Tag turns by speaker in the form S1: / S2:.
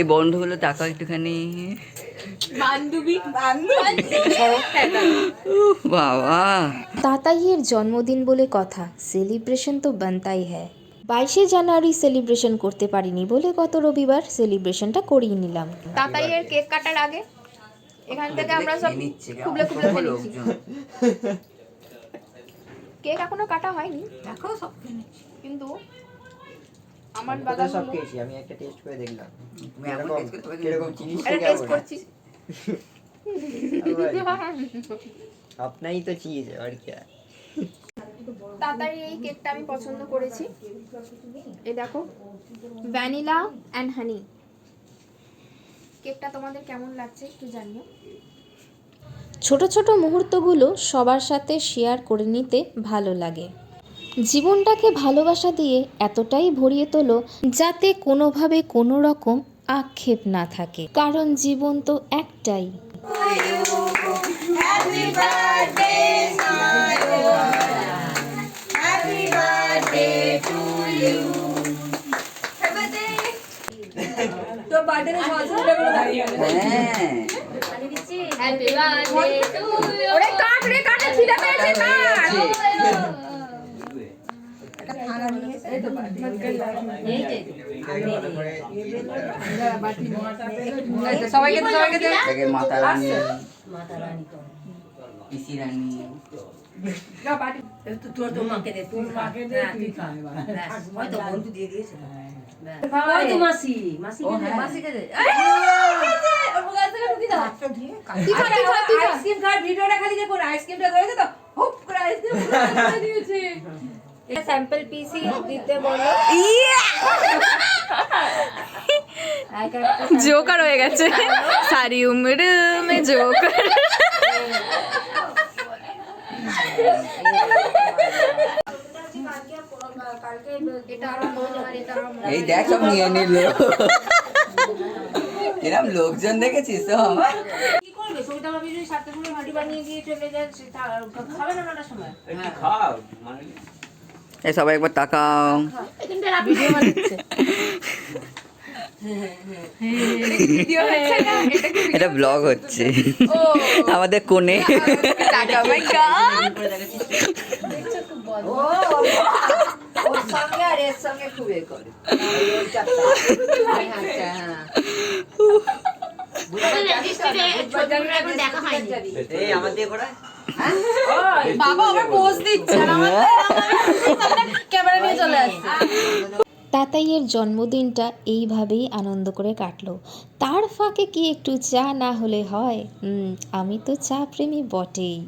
S1: এই বন্ধুগুলো টাকা একটুখানি।
S2: বান্ধবী
S1: বাবা।
S3: তাতাইয়ের জন্মদিন বলে কথা সেলিব্রেশন তো বানতাই হ্যায়। বাইশে জানুয়ারি সেলিব্রেশন করতে পারিনি বলে গত রবিবার সেলিব্রেশনটা করিয়ে নিলাম।
S2: তাতাইয়ের কেক কাটার আগে এখান থেকে আমরা সব খুবলে খুবলে কেক এখনও কাটা হয়নি।
S4: দেখো সব
S2: কিন্তু আমার
S5: আমি সব খেয়েছি? আমি একটা টেস্ট করে দেখলাম।
S1: তুমি
S5: এরকম- জিনিস
S2: এটা টেস্ট করছি
S5: আপনাই তো চিজ আর কি
S2: তাড়াতাড়ি এই কেকটা আমি পছন্দ করেছি। এই দেখো ভ্যানিলা অ্যান্ড হানি কেকটা তোমাদের কেমন লাগছে একটু জানিও।
S3: ছোট ছোট মুহূর্তগুলো সবার সাথে শেয়ার করে নিতে ভালো লাগে। জীবনটাকে ভালোবাসা দিয়ে এতটাই ভরিয়ে তোলো যাতে কোনোভাবে কোনো রকম আক্ষেপ না থাকে। কারণ জীবন তো একটাই।
S4: তো বার্থডে না সহজ করে দাঁড়িয়ে
S1: হ্যাঁ।
S2: হ্যাপি বার্থডে টু ইউ ওরে কাট রে কাট ছিড়ে পেয়েছে কাট
S4: সবাইকে দে, সবাইকে দে।
S1: মাতা রানী পিসি রানী।
S4: তোর তো মাকে দে তুই মাকে দে তুই খা হয়তো বন্ধু দিয়ে দিয়েছে। ওই তো মাসি মাসি
S1: হ্যাঁ।
S4: মাসিকে দে। ওর মুখে আসতে ঢুকি দাও
S2: তুই খা তুই খা তুই খা।
S4: আইসক্রিম খাওয়ার ভিডিওটা খালি দেখুন আইসক্রিমটা ধরেছে তো হুপ করে আইসক্রিম দিয়েছে।
S2: এটা স্যাম্পল পিসি দিতে বলো।
S6: জোকার হয়ে গেছে। সারি উমর মে জোকার
S1: এই দেখ সব নিয়ে নিল। এরম লোকজন দেখেছিস তো
S4: কি করবে? সবিতা ভাবি যদি সাতটা সময় ভাটি বানিয়ে দিয়ে চলে যায় খাবে না নটার সময়?
S1: এই সবাই একবার তাকাও।
S2: এটা
S1: ব্লগ হচ্ছে। আমাদের কোণে।
S4: সঙ্গে বাবা আবার পোজ দিচ্ছে ক্যামেরা নিয়ে চলে আসছে।
S3: তাতাইয়ের জন্মদিনটা এইভাবেই আনন্দ করে কাটলো। তার ফাঁকে কি একটু চা না হলে হয়? আমি তো চা প্রেমী বটেই।